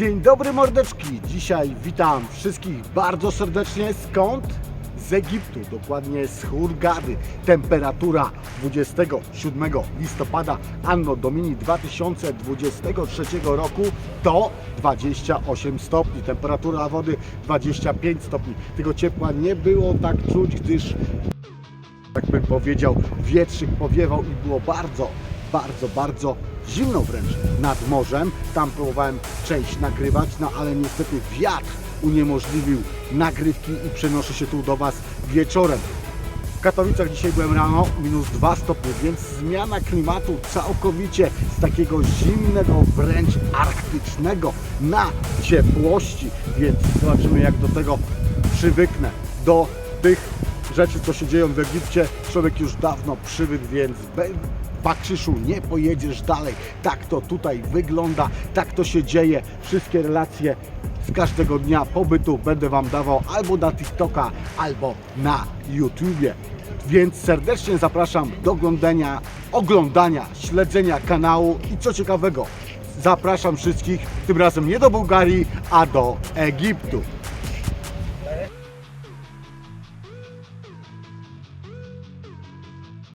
Dzień dobry mordeczki. Dzisiaj witam wszystkich bardzo serdecznie. Skąd? Z Egiptu, dokładnie z Hurgady. Temperatura 27 listopada Anno Domini 2023 roku to 28 stopni. Temperatura wody 25 stopni. Tego ciepła nie było tak czuć, gdyż tak bym powiedział, wietrzyk powiewał i było bardzo, bardzo, bardzo zimno wręcz nad morzem. Tam próbowałem część nagrywać, no ale niestety wiatr uniemożliwił nagrywki i przenoszę się tu do Was wieczorem. W Katowicach dzisiaj byłem rano, minus 2 stopnie, więc zmiana klimatu całkowicie z takiego zimnego, wręcz arktycznego na ciepłości, więc zobaczymy jak do tego przywyknę. Do tych rzeczy, co się dzieją w Egipcie, człowiek już dawno przywykł, więc Bakrzyszu, nie pojedziesz dalej. Tak to tutaj wygląda, tak to się dzieje. Wszystkie relacje z każdego dnia pobytu będę Wam dawał albo na TikToka, albo na YouTubie. Więc serdecznie zapraszam do oglądania, oglądania, śledzenia kanału i co ciekawego, zapraszam wszystkich, tym razem nie do Bułgarii, a do Egiptu.